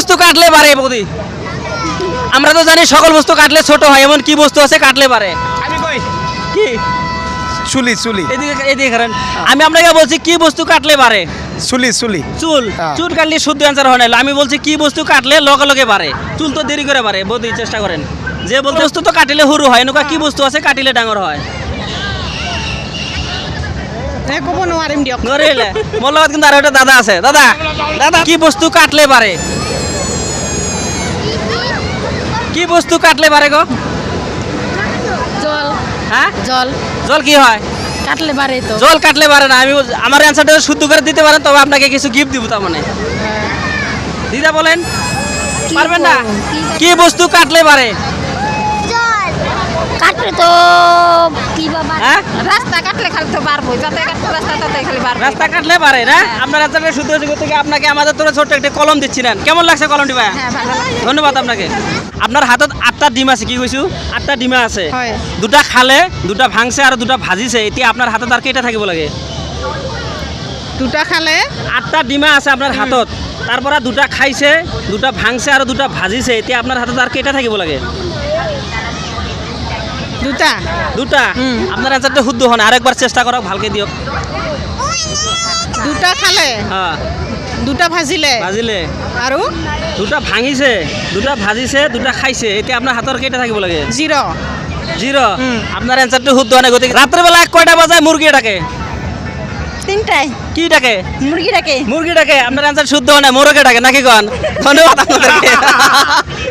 বস্তু কাটলে পারে বৌদি। আমরা তো জানি সকল বস্তু কাটলে ছোট হয় এমন কি বস্তু আছে কাটলে পারে? আমি কই? কি? চুলি চুলি। এদিকে এদিকে করেন আমি আপনাকে বলছি কি বস্তু কাটলে পারে? চুলি চুলি। চুল। হ্যাঁ। চুল কাটলে শুদ্ধ অ্যান্সার হয় না। আমি বলছি কি বস্তু কাটলে লগে লগে পারে? চুল তো দেরি করে পারে বৌদি চেষ্টা করেন। যে বলতে বস্তু তো কাটিলে সরু হয় এনেকুৱা কি বস্তু আছে কাটিলে ডাঙৰ হয়? ক'ব নোৱাৰিম দিয়ক। নৰিলে। মোৰ লগত কিন্তু আৰু এটা দাদা আছে। দাদা দাদা। কি বস্তু কাটলে পারে? কি বস্তু কাটলে পারে গো? জল। হ্যাঁ? জল। জল কি হয়? কাটলে পারে তো। জল কাটলে পারে না। আমি আমার অ্যান্সারটা শুদ্ধ করে দিতে পারেন তবে আপনাকে কিছু গিফট দিব তার মানে। দিদা বলেন পারবেন না? কি বস্তু কাটলে পারে? কাটলে তো কি বাবা হ্যাঁ? রাস্তা কাটলে খালি তো পারব যাতে কাটতে রাস্তা তাতে খালি পারব রাস্তা কাটলে পারে না? আপনার শুদ্ধ হয়েছে থেকে আপনাকে আমাদের তোরা ছোট্ট একটা কলম দিচ্ছিলেন কেমন লাগছে কলমটি ভাই হ্যাঁ। ধন্যবাদ আপনাকে। আপনার হাতত আটটা ডিম আছে কি কৈছো? আটটা ডিমা আছে। দুটা খালে দুটা ভাঙছে আৰু দুটা ভাজিছে এতিয়া আপোনাৰ হাতত আৰু কেইটা থাকিব লাগে? দুটা খালে? আঠটা ডিমা আছে আপোনাৰ হাতত। তাৰ পৰা দুটা খাইছে দুটা ভাঙছে আৰু দুটা ভাজিছে এতিয়া আপোনাৰ হাতত আৰু কেইটা থাকিব লাগে? দুটা? দুটা। আপোনাৰ এনচাৰটো শুদ্ধ আৰু একবাৰ চেষ্টা কৰক ভালকে দিয়ক। দুটা খালে? হা দুটা ভাজিলে? ভাজিলে। আৰু? দুটা ভাঙিছে দুটা ভাজিছে দুটা খাইছে এতিয়া আপোনাৰ হাতৰ কেইটা থাকিব লাগে? Zero' zero'. আপোনাৰ এনচাৰটো শুদ্ধ হোৱা নাই গতিকে ৰাত্ৰিবেলা কয়টা বজায় মুৰ্গী ডাকে? তিনটাই। কি ডাকে? মুরগি ডাকে। মুরগি ডাকে। আপনার অ্যান্সার শুদ্ধ হয় না মোরগে ডাকে নাকি কন ধন্যবাদ আপনাদেরকে